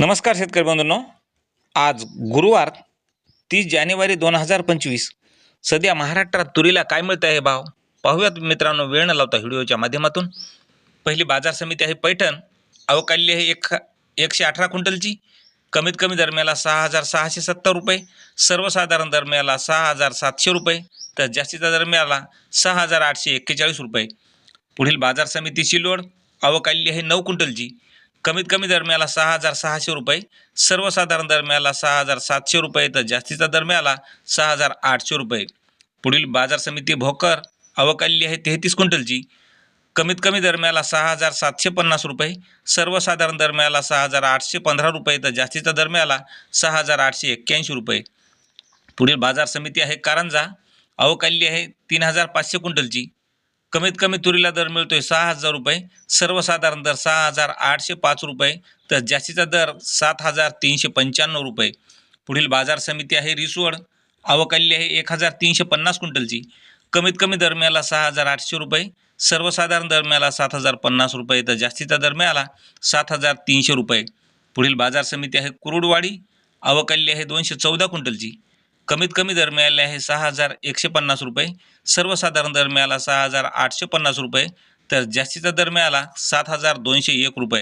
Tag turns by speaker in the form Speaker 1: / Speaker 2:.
Speaker 1: नमस्कार शेतकरी बंधूंनो. आज गुरुवार तीस जानेवारी दोन हजार पंचवीस. सध्या महाराष्ट्रात तुरीला काय मिळत आहे भाव? पाहूयात मित्रांनो वेळ न लावता व्हिडिओच्या माध्यमातून. पहिली बाजार समिती आहे पैठण. अवकाली आहे एक एकशे अठरा क्विंटलची. कमीत कमी दरम्याला सहा हजार सहाशे सत्तर रुपये. सर्वसाधारण दरम्याला सहा हजार सातशे रुपये. तर जास्तीचा दरम्याला सहा हजार आठशे एक्केचाळीस रुपये. पुढील बाजार समिती सिल्लोड अवकाली आहे नऊ क्विंटलची. कमीत कमी दरम्याला सहा हजार सहाशे रुपये सर्वसाधारण दरम्याला सहा हजार सातशे रुपये तर जास्तीचा दरम्याला सहा हजार आठशे रुपये. पुढील बाजार समिती भोकर अवकाली आहे तेहतीस क्विंटलची. कमीत कमी दरम्याला सहा हजार सातशे पन्नास रुपये सर्वसाधारण दरम्याला सहा हजार आठशे पंधरा रुपये तर जास्तीचा दरम्याला सहा हजार आठशे एक्क्याऐंशी रुपये. पुढील बाजार समिती आहे कारंजा अवकाली आहे तीन हजार पाचशे क्विंटलची. कमीत कमी तुरीला दर मिळतोय सहा हजार रुपये सर्वसाधारण दर सहा हजार आठशे पाच रुपये तर जास्तीचा दर सात हजार तीनशे पंच्याण्णव रुपये. पुढील बाजार समिती आहे रिसवड अवकाली आहे एक हजार तीनशे पन्नास क्विंटलची. कमीत कमी दरम्याला सहा हजार आठशे रुपये सर्वसाधारण दरम्याला सात हजार पन्नास रुपये तर जास्तीचा दरम्याला सात हजार तीनशे रुपये. पुढील बाजार समिती आहे कुरुडवाडी अवकाली आहे दोनशे चौदा क्विंटलची. कमीत कमी दर मिळाले आहे सहा हजार एकशे पन्नास रुपये. सर्वसाधारण दरम्याला सहा हजार आठशे पन्नास रुपये. तर जास्तीचा दरम्याला सात हजार दोनशे एक रुपये.